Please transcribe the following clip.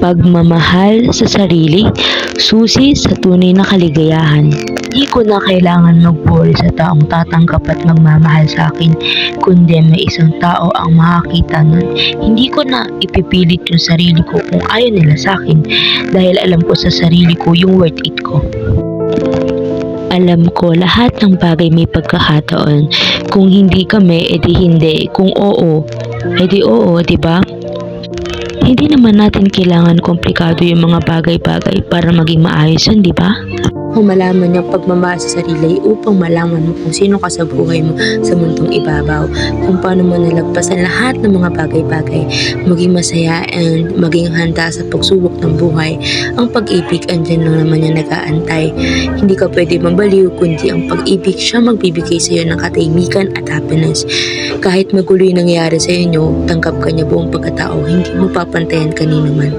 Pagmamahal sa sarili, susi sa tunay na kaligayahan. Hindi ko na kailangan mag-worry sa taong tatanggap at magmamahal sa akin, kundi may isang tao ang makakita nun. Hindi ko na ipipilit yung sarili ko kung ayaw nila sa akin dahil alam ko sa sarili ko yung worth it ko. Alam ko lahat ng bagay may pagkakataon. Kung hindi kami, edi hindi. Kung oo, edi oo, di ba? Hindi naman natin kailangan komplikado yung mga bagay-bagay para maging maayos yun, di ba? Kung malaman yung pagmamahal sa sarili upang malaman mo kung sino ka sa buhay mo sa mundong ibabaw, kung paano mo nalagpasan lahat ng mga bagay-bagay, maging masaya and maging handa sa pagsubok ng buhay. Ang pag-ibig, andyan lang naman yan nag-aantay. Hindi ka pwede mabaliw, kundi ang pag-ibig siya magbibigay sa iyo ng katahimikan at happiness. Kahit magulo yung nangyayari sa inyo, tanggap ka niya buong pagkatao, hindi mo papantayan kanino man.